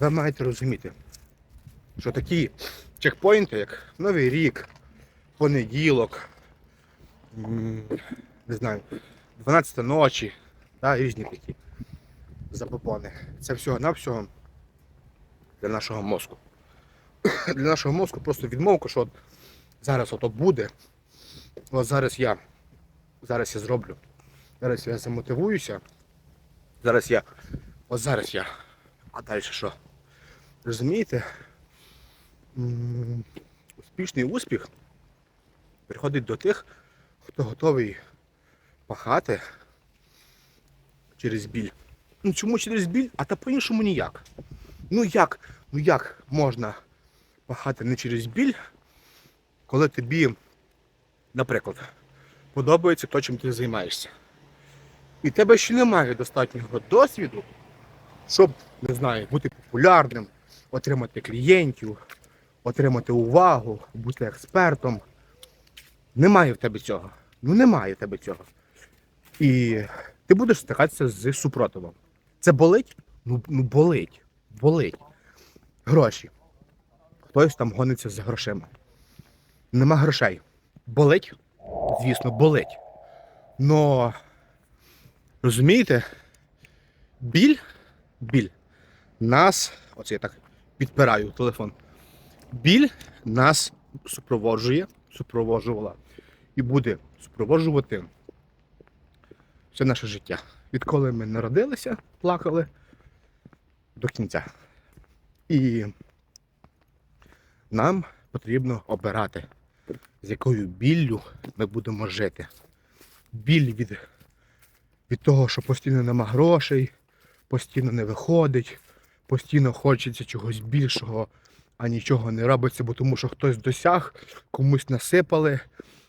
ви маєте розуміти, що такі чекпоінти, як Новий рік, понеділок, не знаю, 12 ночі, да, різні такі запопони. Це всього-навсього для нашого мозку. Для нашого мозку просто відмовка, що от зараз ото буде, от зараз я, зараз я зроблю, зараз я замотивуюся, зараз я, от зараз я, а далі що? Розумієте? Успішний успіх приходить до тих, хто готовий пахати через біль. Ну чому через біль? А та по-іншому ніяк. Ну як? Ну як можна пахати не через біль, коли тобі, наприклад, подобається то, чим ти займаєшся. І тебе ще немає достатнього досвіду, щоб, не знаю, бути популярним, отримати клієнтів, отримати увагу, бути експертом. Немає в тебе цього. Ну немає в тебе цього. І ти будеш стикатися з супротивом. Це болить? Ну, ну болить. Болить. Гроші. Хтось там гониться за грошима. Нема грошей. Болить? Звісно, болить. Но розумієте, біль, біль нас, оце я так підпираю телефон. Біль нас супроводжує, супроводжувала і буде супроводжувати все наше життя. Відколи ми народилися, плакали до кінця. І нам потрібно обирати, з якою біллю ми будемо жити. Біль від, від того, що постійно нема грошей, постійно не виходить, постійно хочеться чогось більшого, а нічого не робиться, бо тому що хтось досяг, комусь насипали,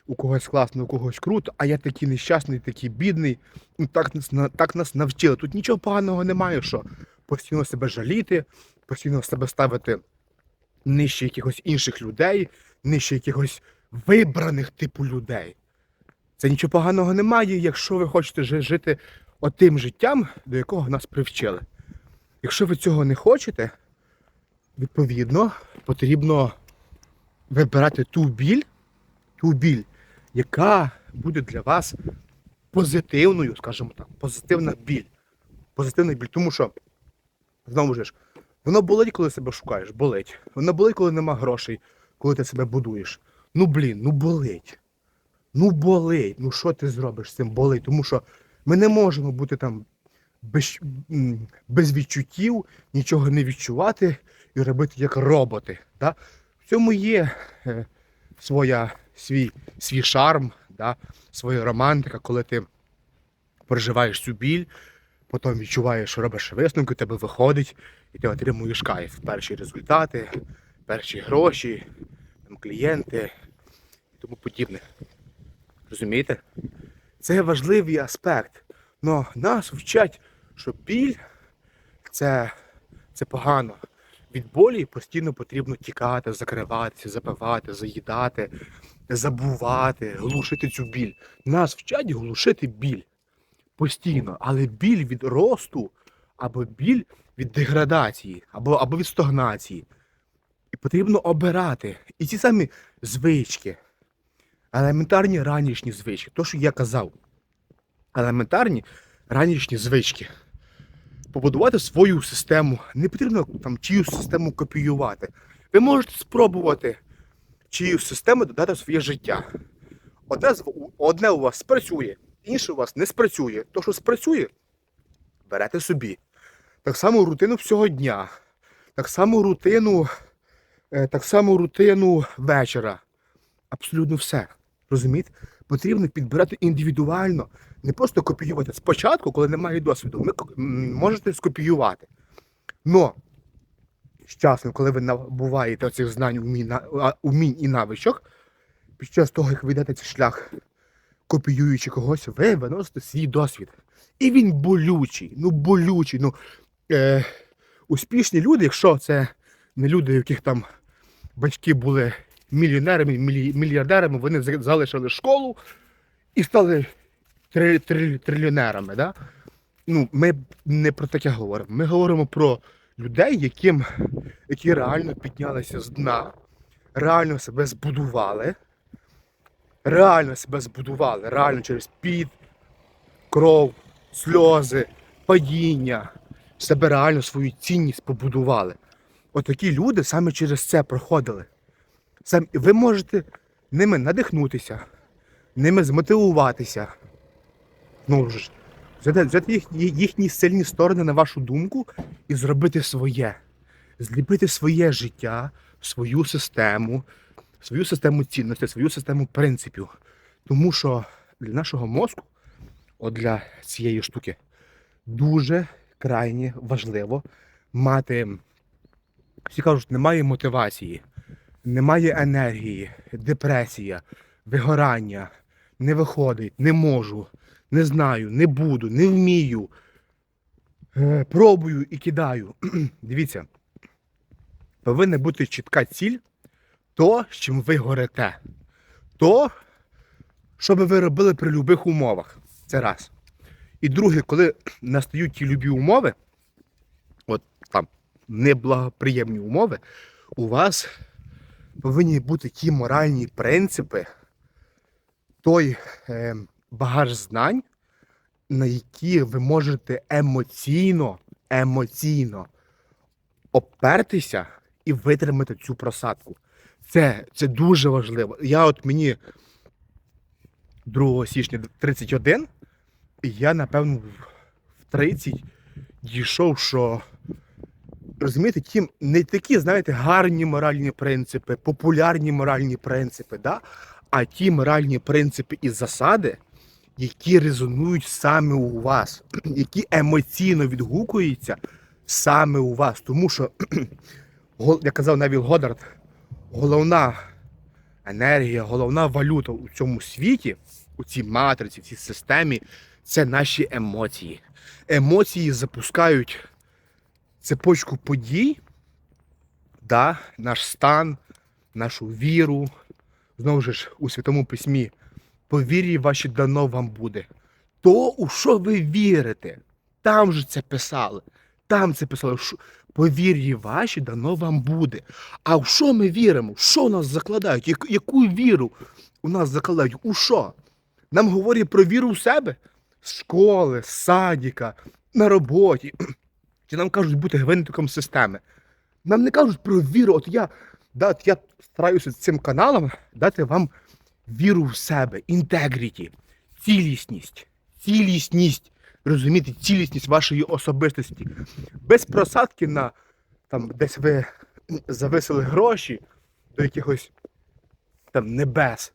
у когось класно, у когось круто, а я такий нещасний, такий бідний. Ну, так, нас, так нас навчили. Тут нічого поганого немає, що постійно себе жаліти, постійно себе ставити нижче якихось інших людей, нижче якихось вибраних типу людей. Це нічого поганого немає, якщо ви хочете жити отим життям, до якого нас привчили. Якщо ви цього не хочете, відповідно, потрібно вибирати ту біль, ту біль, яка буде для вас позитивною, скажімо так, позитивна біль. Позитивна біль, тому що, знову ж, воно болить, коли себе шукаєш, болить. Воно болить, коли нема грошей, коли ти себе будуєш. Ну блін, ну болить. Ну болить. Ну що ти зробиш з цим болить? Тому що ми не можемо бути там без, без відчуттів, нічого не відчувати і робити як роботи. Да? В цьому є е, своя, свій, свій шарм, да? своя романтика, коли ти переживаєш цю біль, потім відчуваєш, що робиш висновки, тебе виходить, і ти отримуєш кайф. Перші результати, перші гроші, там, клієнти і тому подібне. Розумієте? Це важливий аспект. Но нас вчать, що біль це, це погано. Від болі постійно потрібно тікати, закриватися, запивати, заїдати, забувати, глушити цю біль. Нас вчать глушити біль постійно, але біль від росту або біль від деградації, або, або від стагнації. І потрібно обирати. І ті самі звички, елементарні ранішні звички, то, що я казав, елементарні ранішні звички. Побудувати свою систему. Не потрібно там чиюсь систему копіювати. Ви можете спробувати чиюсь систему додати в своє життя. Одне, одне у вас спрацює, інше у вас не спрацює. То, що спрацює, берете собі. Так само рутину всього дня, так само рутину, е, так само рутину вечора. Абсолютно все. Розумієте? Потрібно підбирати індивідуально, не просто копіювати. Спочатку, коли немає досвіду, ви можете скопіювати. Но з часом, коли ви набуваєте цих знань, умінь, умінь і навичок, під час того, як ви йдете цей шлях, копіюючи когось, ви виносите свій досвід. І він болючий, ну болючий. Ну, е, успішні люди, якщо це не люди, у яких там батьки були мільйонерами, мільярдерами, вони залишили школу і стали три, три, трильйонерами. Да? Ну, ми не про таке говоримо. Ми говоримо про людей, яким, які реально піднялися з дна, реально себе збудували, реально себе збудували, реально через піт, кров, сльози, падіння, себе реально свою цінність побудували. Отакі люди саме через це проходили. Сам, ви можете ними надихнутися, ними змотивуватися. Ну ж, взяти, взяти їхні, їхні сильні сторони на вашу думку і зробити своє. Зліпити своє життя, свою систему, свою систему цінностей, свою систему принципів. Тому що для нашого мозку, от для цієї штуки, дуже крайне важливо мати. Всі кажуть, немає мотивації, немає енергії, депресія, вигорання, не виходить, не можу, не знаю, не буду, не вмію. Е, пробую і кидаю. Дивіться, повинна бути чітка ціль, то, з чим ви горите. То, що би ви робили при будь-яких умовах. Це раз. І друге, коли настають ті любі умови, от там неблагоприємні умови, у вас повинні бути ті моральні принципи, той е, багаж знань, на які ви можете емоційно, емоційно опертися і витримати цю просадку. Це, це дуже важливо. Я от мені 2 січня 31, і я, напевно, в 30 дійшов, що розумієте, ті не такі, знаєте, гарні моральні принципи, популярні моральні принципи, да? а ті моральні принципи і засади, які резонують саме у вас, які емоційно відгукуються саме у вас. Тому що, як казав Невіл Годард, головна енергія, головна валюта у цьому світі, у цій матриці, в цій системі, це наші емоції. Емоції запускають цепочку подій, да, наш стан, нашу віру. Знову ж у Святому Письмі, по вірі ваші дано вам буде. То, у що ви вірите, там же це писали. Там це писали, що по вірі ваші дано вам буде. А в що ми віримо? Що нас закладають? Яку віру у нас закладають? У що? Нам говорять про віру в себе з школи, з садіка, на роботі. Чи нам кажуть бути гвинтиком системи? Нам не кажуть про віру. От я, да, от я стараюся цим каналом дати вам віру в себе, інтегріті, цілісність, цілісність, розумієте, цілісність вашої особистості. Без просадки на там, десь ви зависили гроші до якихось там небес.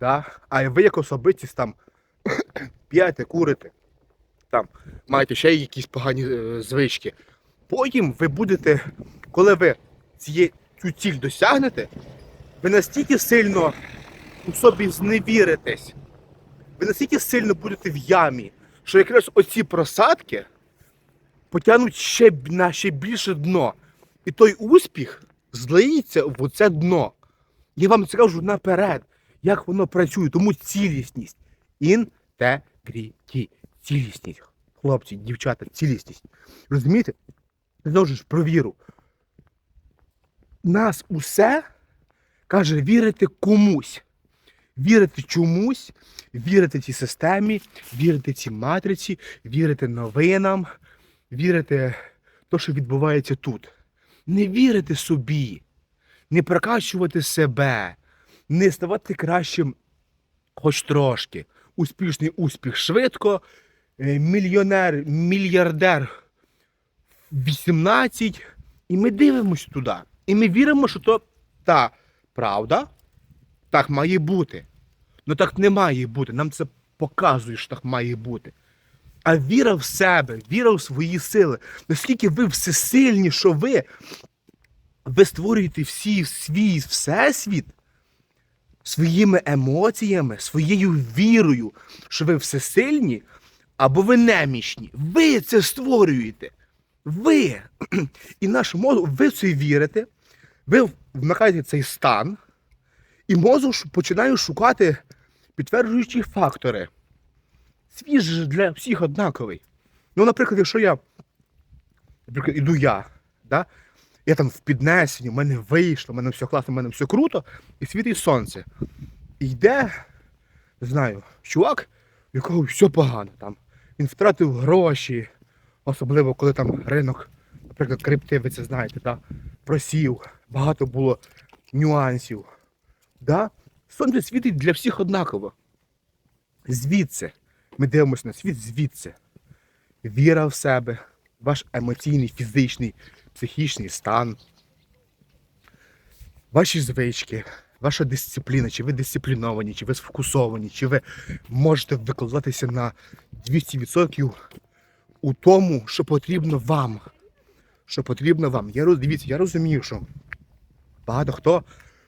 Да? А ви як особистість там п'єте, курите, там маєте ще якісь погані е, звички. Потім ви будете, коли ви цю ціль досягнете, ви настільки сильно у собі зневіритесь, ви настільки сильно будете в ямі, що якраз оці просадки потягнуть ще на ще більше дно. І той успіх злиється в оце дно. Я вам скажу наперед, як воно працює. Тому цілісність. Інтегріті. Цілісність. Хлопці, дівчата, цілісність. Розумієте? Знову ж про віру. Нас усе каже вірити комусь. Вірити чомусь, вірити цій системі, вірити цій матриці, вірити новинам, вірити то, що відбувається тут. Не вірити собі, не прокачувати себе, не ставати кращим хоч трошки. Успішний успіх швидко, е, мільйонер, мільярдер 18, і ми дивимось туди. І ми віримо, що то та правда, так має бути. Ну так не має бути. Нам це показує, що так має бути. А віра в себе, віра в свої сили. Наскільки ви всесильні, що ви, ви створюєте всі свій всесвіт своїми емоціями, своєю вірою, що ви всесильні або ви немічні. Ви це створюєте. Ви. І наш мозок, ви це вірите, ви вмикаєте цей стан, і мозок починає шукати підтверджуючі фактори. Світ же для всіх однаковий. Ну, наприклад, якщо я, наприклад, іду я, Да? Я там в піднесенні, в мене вийшло, в мене все класно, в мене все круто, і світить сонце. І йде, не знаю, чувак, в якого все погано там. Він втратив гроші, особливо коли там ринок, наприклад, крипти, ви це знаєте, да? просів, багато було нюансів. Да? Сонце світить для всіх однаково. Звідси. Ми дивимося на світ звідси. Віра в себе, ваш емоційний, фізичний, психічний стан, ваші звички, ваша дисципліна, чи ви дисципліновані, чи ви сфокусовані, чи ви можете викладатися на 200% у тому, що потрібно вам. Що потрібно вам. Я, дивіться, я розумію, що багато хто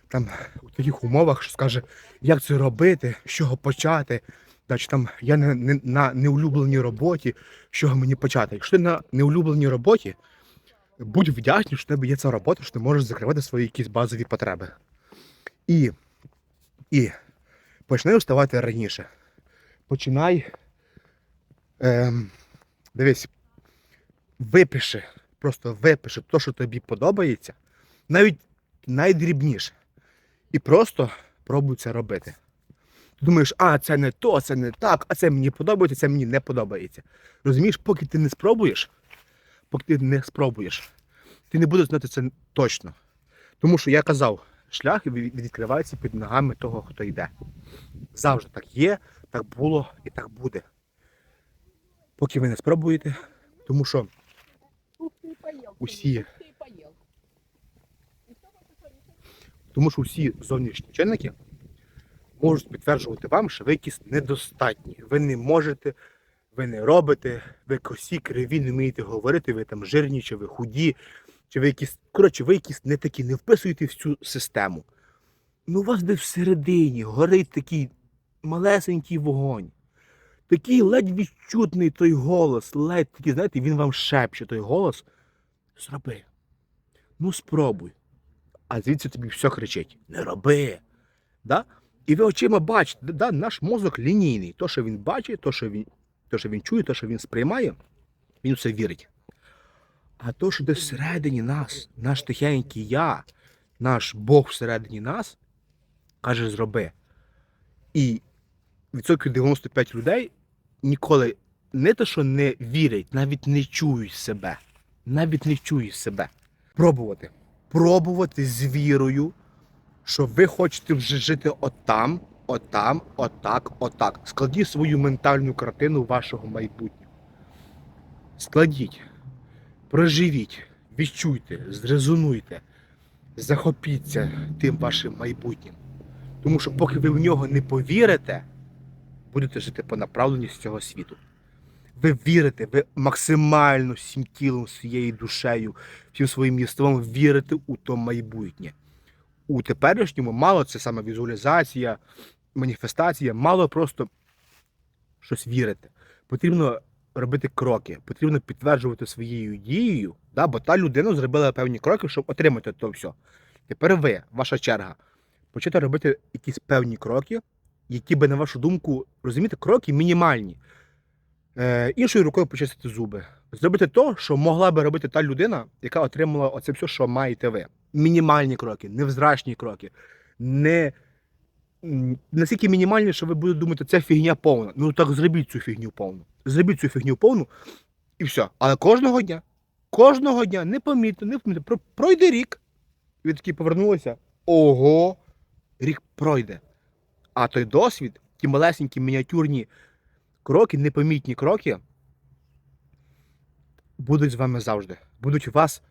там у таких умовах що скаже, як це робити, з чого почати. Да, чи там я не, не, на неулюбленій роботі, з чого мені почати. Якщо ти на неулюбленій роботі, будь вдячний, що в тебе є ця робота, що ти можеш закривати свої якісь базові потреби. І, і почни вставати раніше. Починай. Ем, дивись, випиши, просто випиши те, що тобі подобається, навіть найдрібніше. І просто пробуй це робити. Ти думаєш, а це не то, це не так, а це мені подобається, це мені не подобається. Розумієш, поки ти не спробуєш, поки ти не спробуєш, ти не будеш знати це точно. Тому що я казав, шлях від- відкривається під ногами того, хто йде. Завжди так є, так було і так буде. Поки ви не спробуєте, тому що. Усі. Тому що всі зовнішні чинники можуть підтверджувати вам, що ви якісь недостатні. Ви не можете, ви не робите, ви косі, криві, не вмієте говорити, ви там жирні, чи ви худі, чи ви якісь. Коротше, ви якісь не такі, не вписуєте в цю систему. Ну, у вас десь всередині горить такий малесенький вогонь. Такий ледь відчутний той голос, ледь такий, знаєте, він вам шепче той голос. Зроби. Ну, спробуй а звідси тобі все кричить: не роби. Да? І ви очима бачите, да, наш мозок лінійний. То, що він бачить, то, що він, то, що він чує, то, що він сприймає, він все вірить. А то, що десь всередині нас, наш тихенький я, наш Бог всередині нас, каже, зроби. І відсотків 95 людей ніколи не те, що не вірять, навіть не чують себе. Навіть не чують себе. Пробувати пробувати з вірою, що ви хочете вже жити отам, отам, отак, отак. Складіть свою ментальну картину вашого майбутнього. Складіть, проживіть, відчуйте, зрезонуйте, захопіться тим вашим майбутнім. Тому що поки ви в нього не повірите, будете жити по направленню з цього світу. Ви вірите, ви максимально всім тілом, всією душею, всім своїм єством вірите у то майбутнє. У теперішньому мало це саме візуалізація, маніфестація, мало просто щось вірити. Потрібно робити кроки, потрібно підтверджувати своєю дією, да, бо та людина зробила певні кроки, щоб отримати то все. Тепер ви, ваша черга, почати робити якісь певні кроки, які би, на вашу думку, розумієте, кроки мінімальні. Е, іншою рукою почистити зуби. Зробити то, що могла би робити та людина, яка отримала оце все, що маєте ви. Мінімальні кроки, невзрачні кроки. Не настільки мінімальні, що ви будете думати, це фігня повна. Ну так зробіть цю фігню повну. Зробіть цю фігню повну і все. Але кожного дня, кожного дня, непомітно, непомітно, про- пройде рік. І ви такі повернулися. Ого, рік пройде. А той досвід, ті малесенькі мініатюрні кроки, непомітні кроки будуть з вами завжди. Будуть вас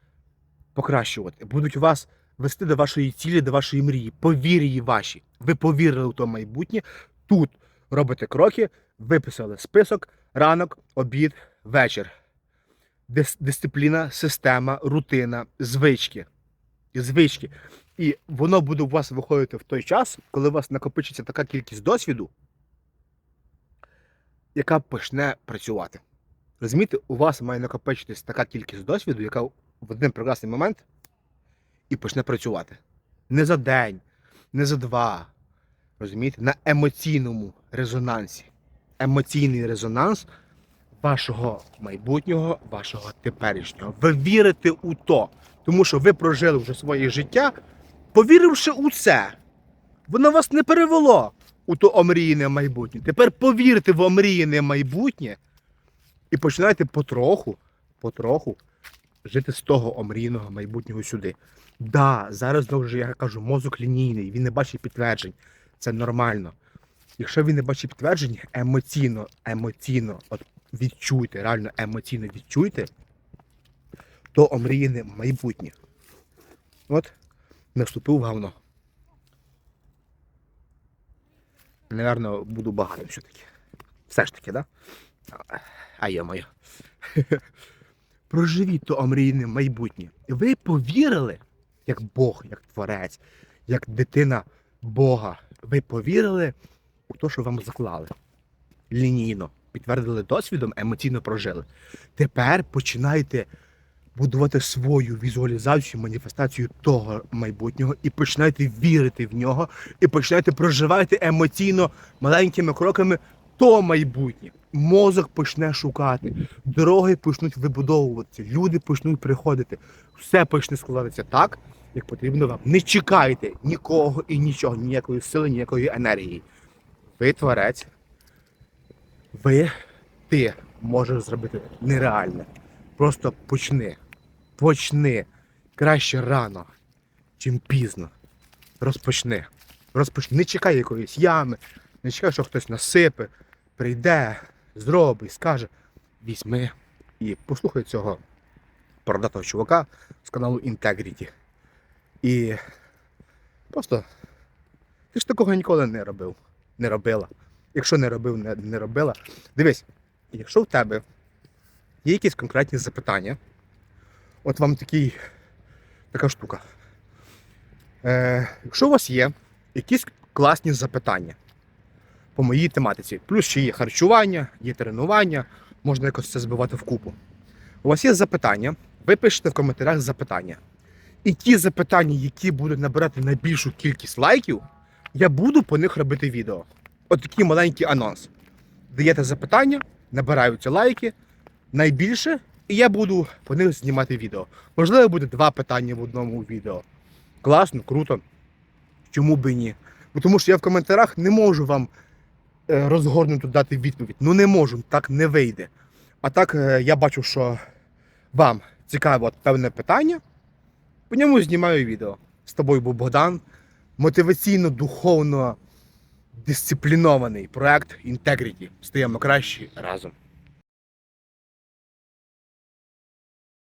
покращувати, будуть вас вести до вашої цілі, до вашої мрії, повір'ї ваші. Ви повірили в то майбутнє. Тут робите кроки, виписали список, ранок, обід, вечір. Дис- дисципліна, система, рутина, звички. Звички. І воно буде у вас виходити в той час, коли у вас накопичиться така кількість досвіду, яка почне працювати. Розумієте, у вас має накопичитись така кількість досвіду, яка в один прекрасний момент і почне працювати. Не за день, не за два. Розумієте, на емоційному резонансі. Емоційний резонанс вашого майбутнього, вашого теперішнього. Ви вірите у то, тому що ви прожили вже своє життя, повіривши у це. Воно вас не перевело у то омріяне майбутнє. Тепер повірте в омріяне майбутнє і починайте потроху, потроху жити з того омріяного майбутнього сюди. Да, зараз знову ж я кажу, мозок лінійний, він не бачить підтверджень. Це нормально. Якщо він не бачить підтверджень, емоційно, емоційно, от відчуйте, реально емоційно відчуйте, то омріяне майбутнє. От, наступив в говно. Наверно, буду багатим все-таки. Все ж таки, да? А я моя. Проживіть то омрійне майбутнє. Ви повірили, як Бог, як Творець, як дитина Бога. Ви повірили у те, що вам заклали. Лінійно. Підтвердили досвідом, емоційно прожили. Тепер починайте будувати свою візуалізацію, маніфестацію того майбутнього і починайте вірити в нього, і починайте проживати емоційно маленькими кроками то майбутнє. Мозок почне шукати, дороги почнуть вибудовуватися, люди почнуть приходити, все почне складатися так, як потрібно вам. Не чекайте нікого і нічого, ніякої сили, ніякої енергії. Ви творець, ви, ти можеш зробити нереальне. Просто почни. Почни. Краще рано, чим пізно. Розпочни. Розпочни. Не чекай якоїсь ями, не чекай, що хтось насипе, прийде, зробить, скаже. Візьми і послухай цього продатого чувака з каналу Integrity. І просто ти ж такого ніколи не робив, не робила. Якщо не робив, не, не робила. Дивись, якщо в тебе є якісь конкретні запитання, от вам такий, така штука. Е, якщо у вас є якісь класні запитання по моїй тематиці, плюс ще є харчування, є тренування, можна якось це збивати вкупу. У вас є запитання, ви пишете в коментарях запитання. І ті запитання, які будуть набирати найбільшу кількість лайків, я буду по них робити відео. От такий маленький анонс. Даєте запитання, набираються лайки найбільше, і я буду по них знімати відео. Можливо, буде два питання в одному відео. Класно, круто. Чому би і ні? Бо Тому що я в коментарях не можу вам е, розгорнуто дати відповідь. Ну не можу, так не вийде. А так е, я бачу, що вам цікаве певне питання. По ньому знімаю відео. З тобою був Богдан. Мотиваційно-духовно дисциплінований проект Integrity. Стаємо кращі разом.